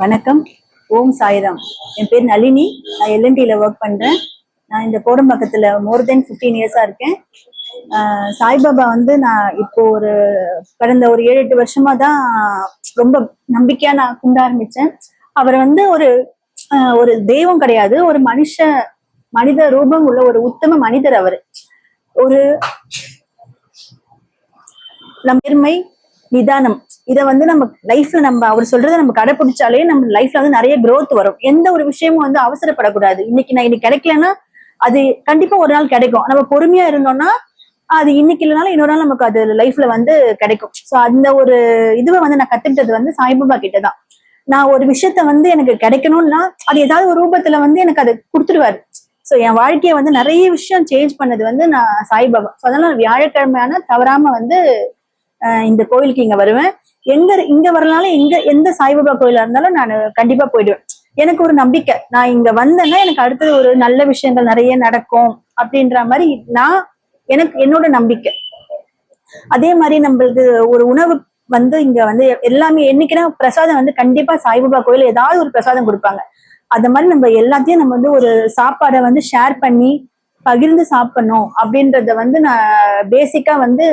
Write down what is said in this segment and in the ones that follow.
வணக்கம். ஓம் சாய்ராம். என் பேர் நளினி. நான் எல்என்டியில் ஒர்க் பண்ணுறேன் நான் இந்த கோடம்பாக்கத்தில் மோர் தென் ஃபிஃப்டீன் இயர்ஸாக இருக்கேன். ஆஹ் சாய்பாபா வந்து நான் இப்போ ஒரு கடந்த ஒரு ஏழு எட்டு வருஷமா தான் ரொம்ப நம்பிக்கையா நான் கும்பிட ஆரம்பிச்சேன். அவர் வந்து ஒரு ஒரு தெய்வம் கிடையாது. ஒரு மனுஷ மனித ரூபம் உள்ள ஒரு உத்தம மனிதர் அவர். ஒரு நம் நிதானம். இதை வந்து நம்ம லைஃப்ல நம்ம அவர் சொல்றதை நம்ம கடைபிடிச்சாலே நம்ம லைஃப்ல வந்து நிறைய க்ரோத் வரும். எந்த ஒரு விஷயமும் வந்து அவசரப்படக்கூடாது. இன்னைக்கு நான் இன்னைக்கு கிடைக்கலன்னா அது கண்டிப்பா ஒரு நாள் கிடைக்கும். நம்ம பொறுமையா இருந்தோம்னா அது இன்னைக்கு இல்லைனாலும் இன்னொரு நாள் நமக்கு அது லைஃப்ல வந்து கிடைக்கும். சோ அந்த ஒரு இதுவை வந்து நான் கத்துக்கிட்டது வந்து சாய்பாபா கிட்ட தான் நான் ஒரு விஷயத்த வந்து எனக்கு கிடைக்கணும்னா அது ஏதாவது ஒரு ரூபத்துல வந்து எனக்கு அது கொடுத்துடுவாரு. சோ என் வாழ்க்கையை வந்து நிறைய விஷயம் சேஞ்ச் பண்ணது வந்து நான் சாய்பாபா. ஸோ அதனால வியாழக்கிழமையான தவறாம வந்து இந்த கோயிலுக்கு இங்க வருவேன். எங்க இங்க வரனாலும் எங்க எந்த சாய்பாபா கோயிலா இருந்தாலும் நான் கண்டிப்பா போயிடுவேன். எனக்கு ஒரு நம்பிக்கை. நான் இங்க வந்தேன்னா எனக்கு அடுத்தது ஒரு நல்ல விஷயங்கள் நிறைய நடக்கும் அப்படின்ற மாதிரி நான் எனக்கு என்னோட நம்பிக்கை. அதே மாதிரி நம்மளுக்கு ஒரு உணவு வந்து இங்க வந்து எல்லாமே என்னைக்குன்னா பிரசாதம் வந்து கண்டிப்பா சாய்பாபா கோயில் ஏதாவது ஒரு பிரசாதம் கொடுப்பாங்க. அந்த மாதிரி நம்ம எல்லாத்தையும் நம்ம வந்து ஒரு சாப்பாடை வந்து ஷேர் பண்ணி பகிர்ந்து சாப்பிடணும் அப்படின்றத வந்து நான் பேசிக்கா வந்து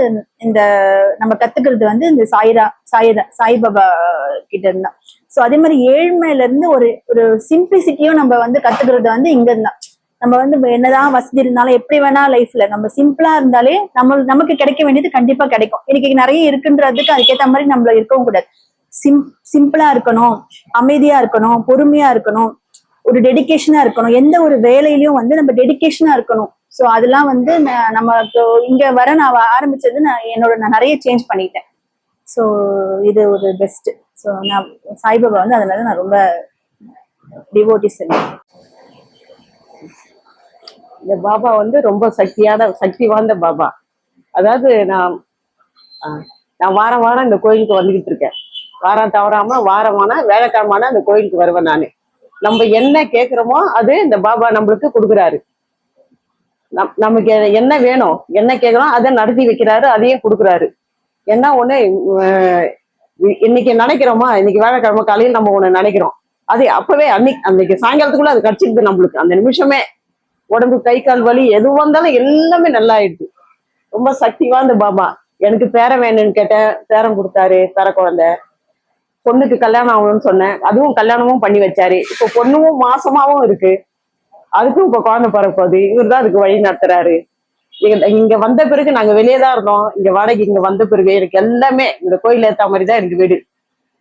இந்த நம்ம கத்துக்கிறது வந்து இந்த சாயிரா சாயிரா சாய்பாபா கிட்ட இருந்தான் ஸோ அதே மாதிரி ஏழ்மையில இருந்து ஒரு ஒரு சிம்பிளிசிட்டியும் நம்ம வந்து கத்துக்கிறது வந்து இங்க இருந்தான் நம்ம வந்து என்னதான் வசதி இருந்தாலும் எப்படி வேணா லைஃப்ல நம்ம சிம்பிளா இருந்தாலே நம்ம நமக்கு கிடைக்க வேண்டியது கண்டிப்பா கிடைக்கும். இன்னைக்கு நிறைய இருக்குன்றதுக்கு அதுக்கேற்ற மாதிரி நம்மள இருக்கவும் கூடாது. சிம் சிம்பிளா இருக்கணும் அமைதியா இருக்கணும் பொறுமையா இருக்கணும். ஒரு டெடிக்கேஷனா இருக்கணும். எந்த ஒரு வேலையிலயும் வந்து நம்ம டெடிக்கேஷனா இருக்கணும். ஸோ அதெல்லாம் வந்து நம்ம நமக்கு இங்க வர நான் ஆரம்பிச்சது நான் என்னோட நான் நிறைய சேஞ்ச் பண்ணிட்டேன். ஸோ இது ஒரு பெஸ்ட் ஸோ நான் சாய்பாபா வந்து அதனால நான் ரொம்ப டிவோட்டிஸ் இந்த பாபா வந்து ரொம்ப சக்தியான சக்தி வாய்ந்த பாபா. அதாவது நான் நான் வாரம் வாரம் இந்த கோயிலுக்கு வந்துகிட்டு இருக்கேன். வாரம் தவறாம வாரமான வேலைக்கிழமான அந்த கோயிலுக்கு வருவேன் நான். நம்ம என்ன கேட்கிறோமோ அது இந்த பாபா நம்மளுக்கு கொடுக்குறாரு. நம் நமக்கு என்ன வேணும் என்ன கேட்குறோம் அதை நடத்தி வைக்கிறாரு அதையும் கொடுக்குறாரு. என்ன ஒண்ணு இன்னைக்கு நினைக்கிறோமா இன்னைக்கு வேலைக்கிழமை காலையில் நம்ம ஒண்ணு நினைக்கிறோம். அது அப்பவே அன்னைக்கு அன்னைக்கு சாயங்காலத்துக்குள்ள அது கிடைச்சிருது நம்மளுக்கு. அந்த நிமிஷமே உடம்பு கை கால் வலி எதுவாக இருந்தாலும் எல்லாமே நல்லா ஆயிடுது ரொம்ப சக்தி வாய்ந்த பாபா. எனக்கு பேரம் வேணும்னு கேட்டேன். பேரன் கொடுத்தாரு பேர குழந்தை பொண்ணுக்கு கல்யாணம் ஆகணும்னு சொன்னேன். அதுவும் கல்யாணமும் பண்ணி வச்சாரு. இப்போ பொண்ணும் மாசமாவும் இருக்கு. அதுக்கும் இப்ப குழந்தை பிறப்போகுது. இவர் தான் அதுக்கு வழி நடத்துறாரு. இங்க வந்த பிறகு நாங்க வெளியே தான் இருந்தோம். இங்க வாடகை இங்க வந்த பிறகு எனக்கு எல்லாமே இந்த கோயில் ஏத்த மாதிரி தான் எனக்கு வீடு.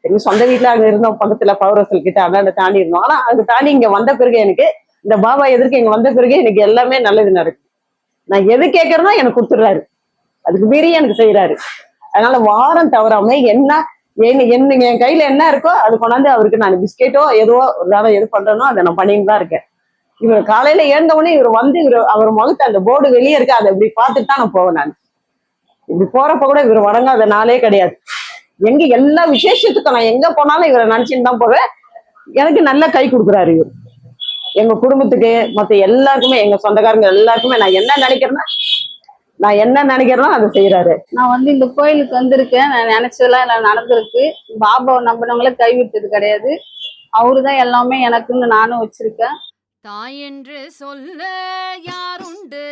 எங்க சொந்த வீட்டுல அங்க இருந்தோம். பக்கத்துல பவரசல் கிட்ட அண்ணாண்ட தாண்டி இருந்தோம். ஆனா அது தாண்டி இங்க வந்த பிறகு எனக்கு இந்த பாபா எதிர்க்க இங்க வந்த பிறகு எனக்கு எல்லாமே நல்லது நடக்கும் நான் எது கேட்கறேனோ எனக்கு கொடுத்துடுறாரு. அதுக்கு மீறி எனக்கு செய்யறாரு அதனால வாரம் தவறாம என்ன என்ன என்ன என் கையில என்ன இருக்கோ அது கொண்டாந்து அவருக்கு நான் பிஸ்கெட்டோ ஏதோ இல்லாத எது பண்றேனோ அதை நான் பண்ணிட்டு தான் இருக்கேன். இவர் காலையில எழுந்த உடனே இவர் வந்து இவர் அவர் முகத்தை அந்த போர்டு வெளியே இருக்கு அதை இப்படி பார்த்துட்டு தான் நான் போவேன் நான். இப்படி போறப்ப கூட இவர் வணங்காத நாளே கிடையாது. எங்க எல்லா விசேஷத்துக்கும் நான் எங்க போனாலும் இவரை நினைச்சுட்டு தான் போவேன். எனக்கு நல்ல கை கொடுக்குறாரு இவர். எங்க குடும்பத்துக்கு மத்த எல்லாருக்குமே எங்க சொந்தக்காரங்க எல்லாருக்குமே நான் என்ன நினைக்கிறேன்னா நான் என்ன நினைக்கிறேனோ அதை செய்யறாரு நான் வந்து இந்த கோயிலுக்கு வந்திருக்கேன். நான் நினைச்சதெல்லாம் எல்லாம் நடந்திருக்கு. பாபாவை நம்பினவங்கள கைவிட்டது கிடையாது. அவரு தான் எல்லாமே எனக்குன்னு நானும் வச்சிருக்கேன். தாய் என்று சொல்ல யாருண்டு?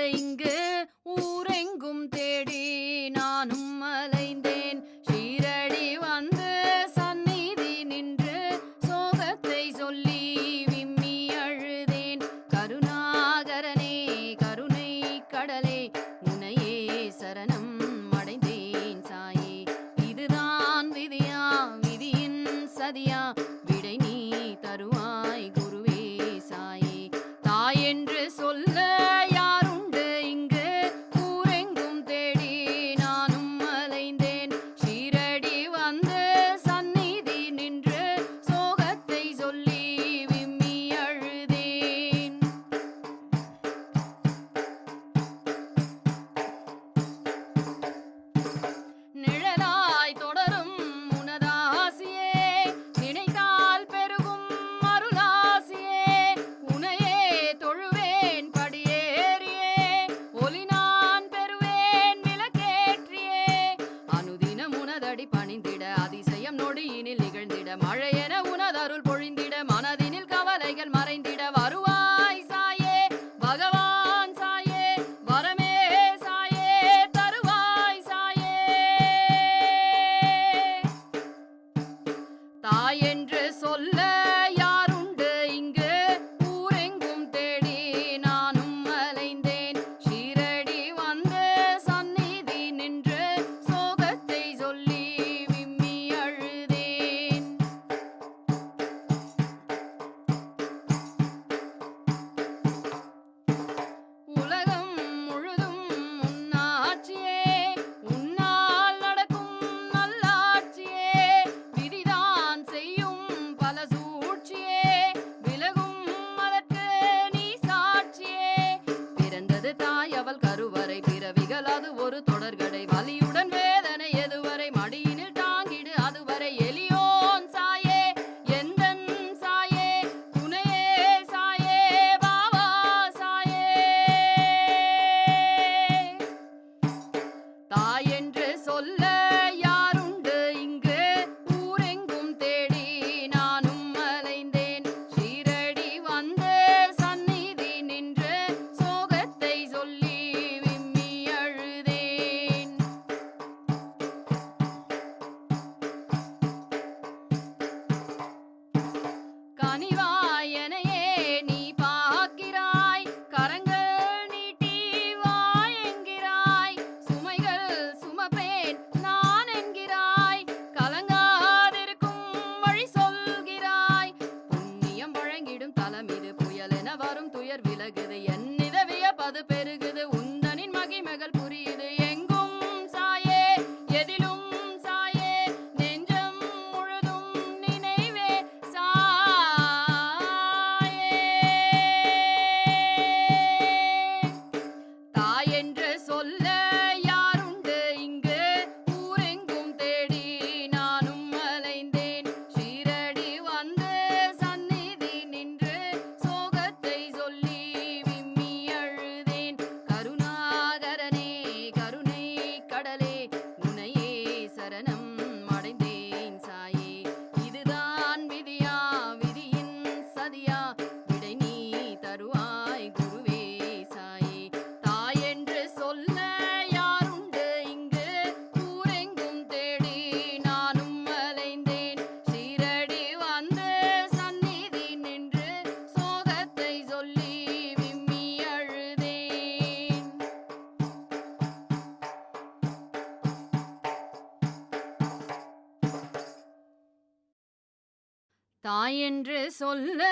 தாயென்று சொல்ல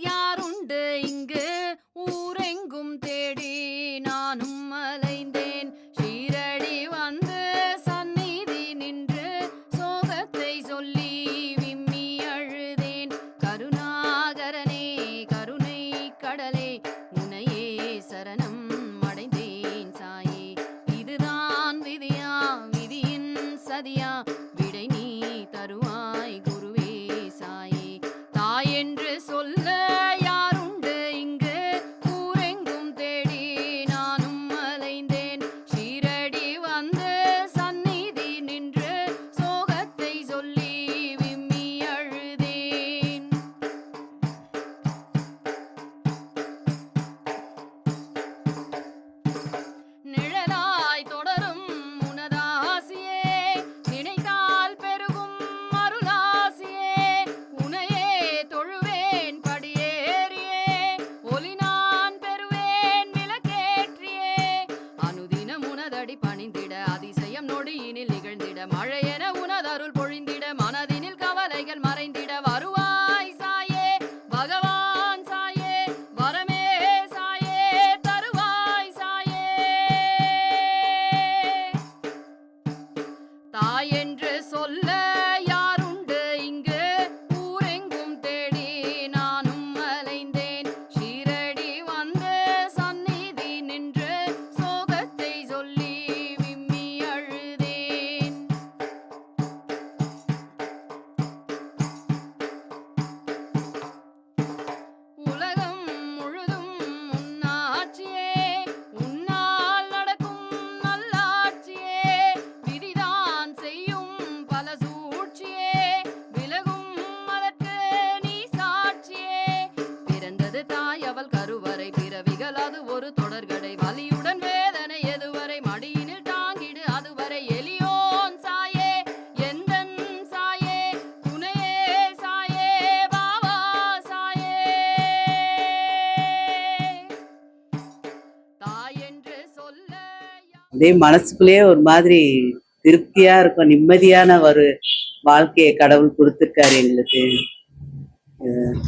யாருண்டு இங்கு? அப்படியே மனசுக்குள்ளேயே ஒரு மாதிரி திருப்தியா இருக்கும் நிம்மதியான ஒரு வாழ்க்கையை கடவுள் கொடுத்துருக்காரு எங்களுக்கு.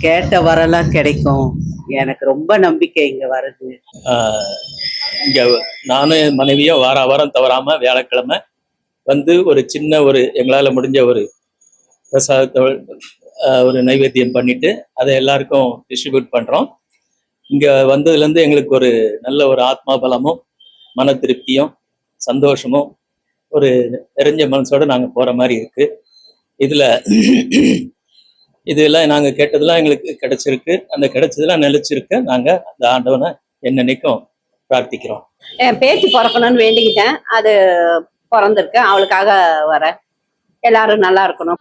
கேட்ட வரலாம் கிடைக்கும். எனக்கு ரொம்ப நம்பிக்கை இங்க வருது இங்க நானும் என் மனைவியோ வார வாரம் தவறாம வியாழக்கிழமை வந்து ஒரு சின்ன ஒரு எங்களால் முடிஞ்ச ஒரு பிரசாதத்தை ஒரு நைவேத்தியம் பண்ணிட்டு அதை எல்லாருக்கும் டிஸ்ட்ரிபியூட் பண்றோம். இங்க வந்ததுலேருந்து எங்களுக்கு ஒரு நல்ல ஒரு ஆத்மா பலமும் மன திருப்தியும் சந்தோஷமும் ஒரு நிறைஞ்ச மனசோட நாங்கள் போகிற மாதிரி இருக்குது இதில் இதெல்லாம் நாங்கள் கேட்டதெல்லாம் எங்களுக்கு கிடைச்சிருக்கு. அந்த கிடைச்சதெல்லாம் நிலச்சிருக்கு. நாங்கள் அந்த ஆண்டவனை என்னன்னைக்கும் பிரார்த்திக்கிறோம். என் பேச்சு பிறக்கணும்னு வேண்டிக்கிட்டேன். அது பிறந்திருக்கு. அவளுக்காக வர. எல்லாரும் நல்லா இருக்கணும்.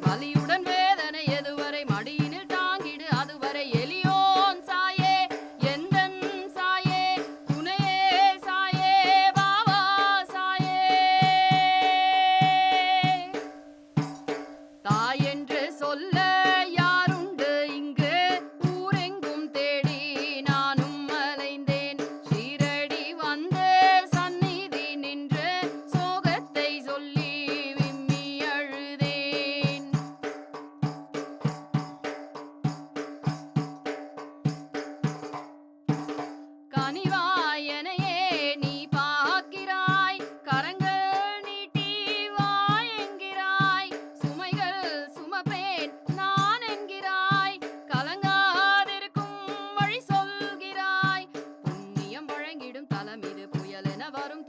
vale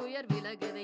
துயர் விலகுதே.